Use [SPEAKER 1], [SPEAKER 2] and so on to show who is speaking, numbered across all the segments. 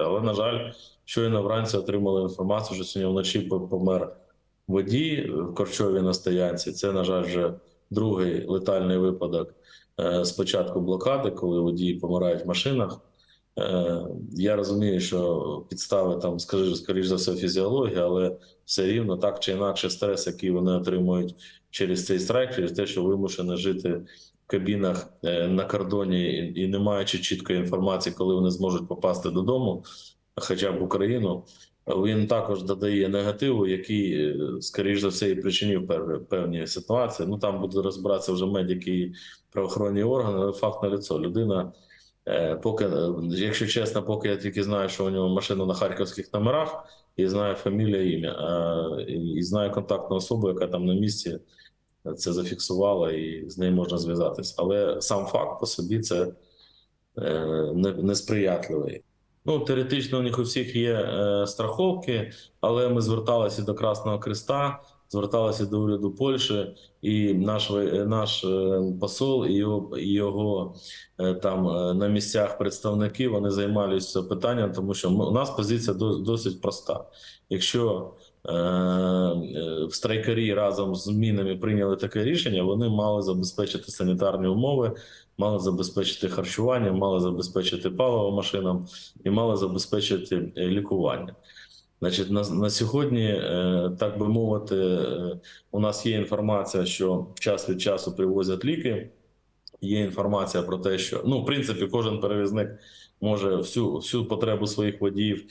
[SPEAKER 1] працювати. Але на жаль, щойно вранці отримали інформацію, що сьогодні вночі помер водій в Корчовій на стоянці. Це, на жаль, вже другий летальний випадок е, з початку блокади, коли водії помирають в машинах. Е, Я розумію, що підстави там, скажи, скоріш за все, фізіологія, але все рівно так чи інакше стрес, який вони отримують через цей страйк, через те, що вимушені жити кабінах е, на кордоні і, не маючи чіткої інформації, коли вони зможуть попасти додому, хоча б в Україну. Він також додає негативу, який, е, скоріш за все, і причинив певні ситуації. Ну там будуть розбиратися вже медики і правоохоронні органи, але факт на лицо. Людина, е, поки, якщо чесно, поки я тільки знаю, що у нього машина на харківських номерах, і знаю фамілія, ім'я, і знаю контактну особу, яка там на місці це зафіксувала, і з нею можна зв'язатись. Але сам факт по собі це е, не- несприятливий. Ну, теоретично у них у всіх є е, страховки, але ми зверталися до Красного Креста, зверталися до уряду Польщі, і наш ви- наш е, посол і його, його е, там е, на місцях представники вони займалися питанням, тому що у нас позиція до- досить проста. Якщо е, е, в страйкарі разом з мінами прийняли таке рішення, вони мали забезпечити санітарні умови, мали забезпечити харчування, мали забезпечити паливо машинам і мали забезпечити е, лікування. Значить, на, на сьогодні, е, так би мовити, е, у нас є інформація, що час від часу привозять ліки. Є інформація про те, що ну, в принципі, кожен перевізник може всю, всю потребу своїх водіїв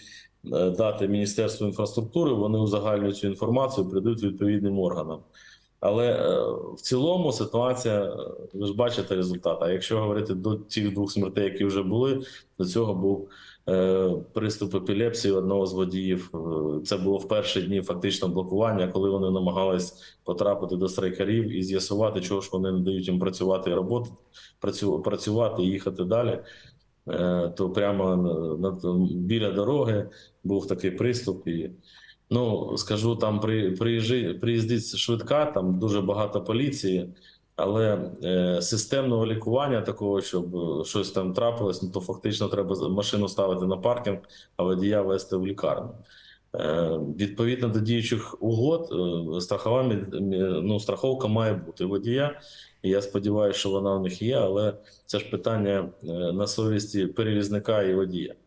[SPEAKER 1] е, дати Міністерству інфраструктури. Вони узагальнюють цю інформацію, прийдуть відповідним органам. Але е, в цілому ситуація, ви ж бачите результат. А якщо говорити до цих двох смертей, які вже були, до цього був е, приступ епілепсії одного з водіїв. Е, Це було в перші дні фактично блокування, коли вони намагались потрапити до страйкарів і з'ясувати, чого ж вони не дають їм працювати і роботи, працю, працювати і їхати далі. Е, То прямо на, на, біля дороги був такий приступ. І, ну, скажу, там при, приїжджи, приїздить швидка, там дуже багато поліції. Але е, системного лікування такого, щоб е, щось там трапилось, ну то фактично треба машину ставити на паркінг, а водія вести в лікарню. Е, відповідно до діючих угод, е, страхова ну, страховка має бути водія. Я сподіваюся, що вона у них є, але це ж питання е, на совісті перевізника і водія.